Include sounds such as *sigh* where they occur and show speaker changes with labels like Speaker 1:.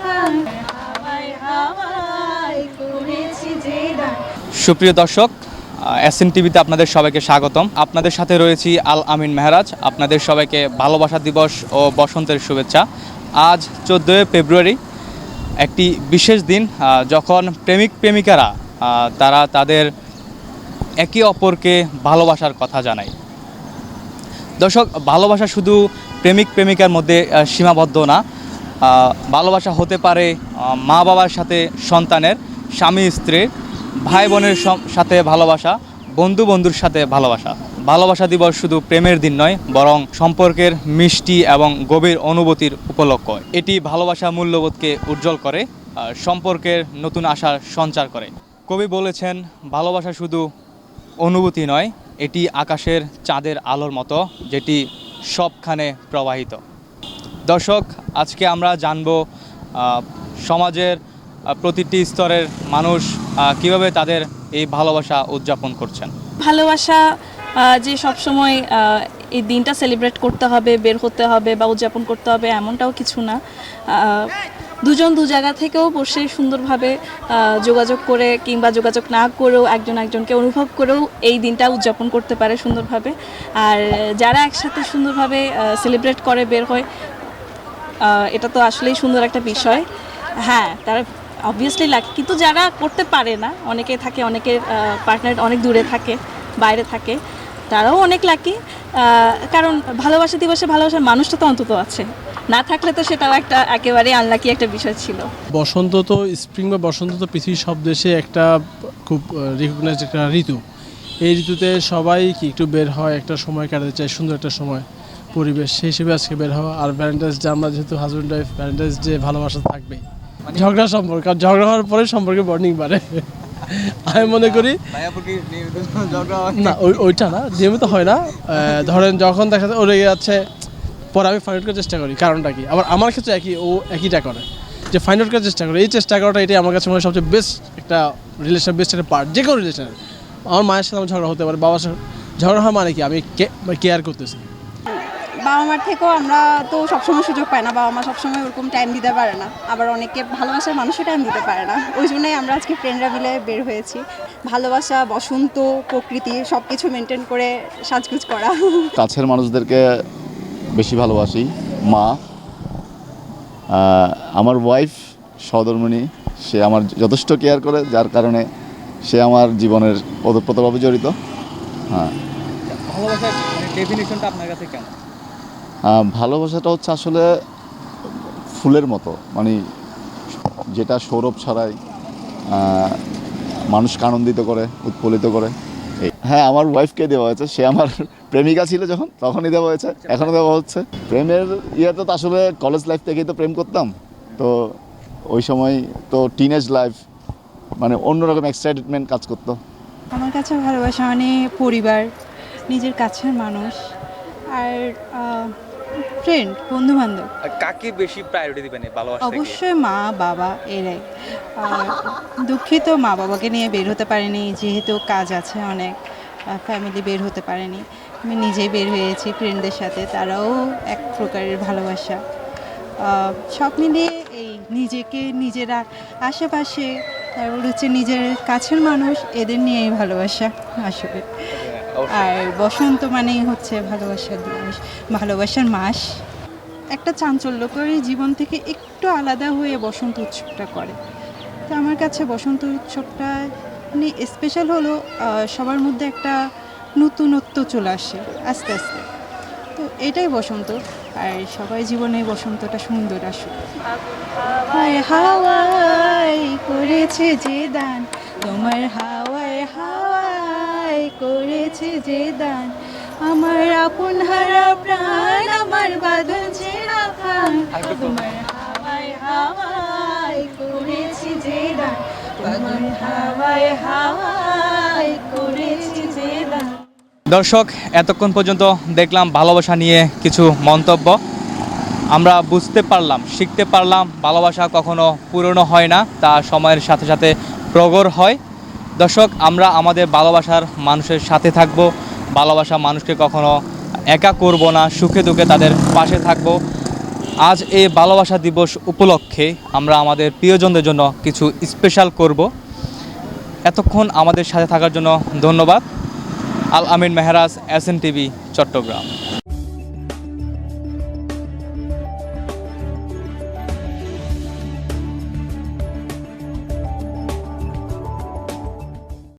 Speaker 1: প্রাণ আমার যে
Speaker 2: সুপ্রিয় দর্শক, এস এন টিভিতে আপনাদের সবাইকে স্বাগতম। আপনাদের সাথে রয়েছি আল আমিন মেহরাজ। আপনাদের সবাইকে ভালোবাসা দিবস ও বসন্তের শুভেচ্ছা। আজ চোদ্দোই ফেব্রুয়ারি, একটি বিশেষ দিন যখন প্রেমিক প্রেমিকারা তারা তাদের একে অপরকে ভালোবাসার কথা জানায়। দর্শক, ভালোবাসা শুধু প্রেমিক প্রেমিকার মধ্যে সীমাবদ্ধ না ভালোবাসা হতে পারে মা বাবার সাথে সন্তানের, স্বামী স্ত্রীর ভাই বোনের সাথে ভালোবাসা, বন্ধু বন্ধুর সাথে ভালোবাসা। ভালোবাসা দিবস শুধু প্রেমের দিন নয়, বরং সম্পর্কের মিষ্টি এবং গভীর অনুভূতির উপলক্ষ। এটি ভালোবাসা মূল্যবোধকে উজ্জ্বল করে সম্পর্কের নতুন আশার সঞ্চার করে। কবি বলেছেন, ভালোবাসা শুধু অনুভূতি নয়, এটি আকাশের চাঁদের আলোর মতো, যেটি সবখানে প্রবাহিত। দর্শক, আজকে আমরা জানব সমাজের প্রতিটি স্তরের মানুষ কীভাবে তাদের এই ভালোবাসা উদযাপন করছেন।
Speaker 3: ভালোবাসা যে সবসময় এই দিনটা সেলিব্রেট করতে হবে, বের হতে হবে বা উদযাপন করতে হবে, এমনটাও কিছু না। দুজন দু জায়গা থেকেও বসে সুন্দরভাবে যোগাযোগ করে কিংবা যোগাযোগ না করেও একজন একজনকে অনুভব করেও এই দিনটা উদযাপন করতে পারে সুন্দরভাবে। আর যারা একসাথে সুন্দরভাবে সেলিব্রেট করে বের হয় এটা তো আসলেই সুন্দর একটা বিষয়। হ্যাঁ তারা অবভিয়াসলি লাগে, কিন্তু যারা করতে পারে না, অনেকে থাকে, অনেকের পার্টনার অনেক দূরে থাকে, বাইরে থাকে। তারাও অনেক লাকি কারণ ভালোবাসা দিবসে ভালোবাসার মানুষটা তো অন্তত আছে। না থাকলে তো সেটাও একটা একেবারে আনলাকি একটা বিষয় ছিল।
Speaker 4: বসন্ত তো স্প্রিং বা বসন্ত তো পৃথিবীর সব দেশে একটা খুব রিকগনাইজ একটা ঋতু। এই ঋতুতে সবাই কি একটু বের হয়, একটা সময় কাটাতে চায়, সুন্দর একটা সময়, পরিবেশ সেই হিসেবে আজকে বের হওয়া। আর ভ্যালেন্টাইন্স ডে আমরা যেহেতু হাজব্যান্ড ওয়াইফ ভ্যালেন্টাইন্স ডে ভালোবাসা থাকবেই। ঝগড়া সম্পর্ক, আর ঝগড়া হওয়ার পরে সম্পর্কে বর্নিং বাড়ে। আমি মনে করি না। ওই ওইটা না নিয়মিত হয় না। ধরেন যখন দেখা যায় ও রেগে যাচ্ছে পরে আমি ফাইন্ড আউট করার চেষ্টা করি কারণটা কি? আবার আমার ক্ষেত্রে একই ও একইটা করে। যে ফাইন্ড আউট করার চেষ্টা করে এই চেষ্টা করাটা এটাই আমার কাছে মনে হয় সবচেয়ে বেস্ট একটা রিলেশন বেস্ট একটা পার্ট যে কোনো রিলেশনের আমার মায়ের সাথে আমার ঝগড়া হতে পারে বাবার সাথে ঝগড়া হয় মানে কি? আমি কেয়ার করতেছি।
Speaker 5: বাবা মার থেকেও আমরা তো সবসময় সুযোগ পাই না। বাবা মা সবসময় ওরকম টাইম দিতে পারে না। আবার অনেকে ভালোবাসার মানুষও টাইম দিতে পারে না। ওই জন্যই আমরা আজকে ফ্রেন্ডরা মিলে বের হয়েছি। ভালোবাসা বসন্ত প্রকৃতি সব কিছু মেনটেন করে সাজগুজ করা।
Speaker 6: কাছের মানুষদেরকে বেশি ভালোবাসি। মা আমার ওয়াইফ সহধর্মিণী সে আমার যথেষ্ট কেয়ার করে যার কারণে সে আমার জীবনের ওতপ্রোতভাবে জড়িত। হ্যাঁ।
Speaker 2: ভালোবাসার ডেফিনেশনটা আপনার কাছে কেমন?
Speaker 6: ভালোবাসাটা হচ্ছে আসলে ফুলের মতো। মানে যেটা সৌরভ ছাড়াই মানুষকে আনন্দিত করে, উৎফুল্লিত করে। হ্যাঁ আমার ওয়াইফকে দেওয়া হয়েছে। সে আমার *laughs* প্রেমিকা ছিল যখন, তখনই দেওয়া হয়েছে, এখনও দেওয়া হচ্ছে। প্রেমের ইয়েতে তো আসলে কলেজ লাইফ থেকেই তো প্রেম করতাম। তো ওই সময় তো টিনেজ লাইফ মানে অন্যরকম এক্সাইটমেন্ট কাজ করতো।
Speaker 1: আমার কাছে ভালোবাসা মানে পরিবার, নিজের কাছের মানুষ। আর ফ্রেন্ড বন্ধু বান্ধব
Speaker 2: কাকে বেশি প্রায়োরিটি দিবেন ভালোবাসা
Speaker 1: অবশ্যই মা বাবা এরাই। দুঃখিত মা বাবাকে নিয়ে বের হতে পারিনি যেহেতু কাজ আছে অনেক ফ্যামিলি বের হতে পারেনি। আমি নিজেই বের হয়েছি ফ্রেন্ডদের সাথে তারাও এক প্রকারের ভালোবাসা। সব মিলিয়ে এই নিজেকে নিজেরা আশেপাশে তারপর হচ্ছে নিজের কাছের মানুষ এদের নিয়েই ভালোবাসা আসবে আর বসন্ত মানেই হচ্ছে ভালোবাসার দিবস, ভালোবাসার মাস। একটা চাঞ্চল্যকরী জীবন থেকে একটু আলাদা হয়ে বসন্ত উৎসবটা করে। তো আমার কাছে বসন্ত উৎসবটা মানে স্পেশাল হলো সবার মধ্যে একটা নতুনত্ব চলে আসে আস্তে আস্তে। তো এটাই বসন্ত, আর সবাই জীবনে বসন্তটা সুন্দর আসুক। হাওয়ায় করেছে যে দান, তোমার হাওয়ায় করেছে যে দান। আমার আপন হারা প্রাণ আমার বাঁধন ছেঁড়া প্রাণ তোমার হাওয়ায় হাওয়ায় করেছে যে দান। তোমার হাওয়ায় হাওয়ায় করেছে যে দান।
Speaker 2: দর্শক এতক্ষণ পর্যন্ত দেখলাম ভালোবাসা নিয়ে কিছু মন্তব্য। আমরা বুঝতে পারলাম শিখতে পারলাম ভালোবাসা কখনো পুরনো হয় না তা সময়ের সাথে সাথে প্রগর হয়। দর্শক, আমরা আমাদের ভালোবাসার মানুষের সাথে থাকব। ভালোবাসা মানুষকে কখনো একা করব না, সুখে দুঃখে তাদের পাশে থাকব। আজ এই ভালোবাসা দিবস উপলক্ষে আমরা আমাদের প্রিয়জনদের জন্য কিছু স্পেশাল করব। এতক্ষণ আমাদের সাথে থাকার জন্য ধন্যবাদ। Al Amin Mehraj S N TV Chattogram.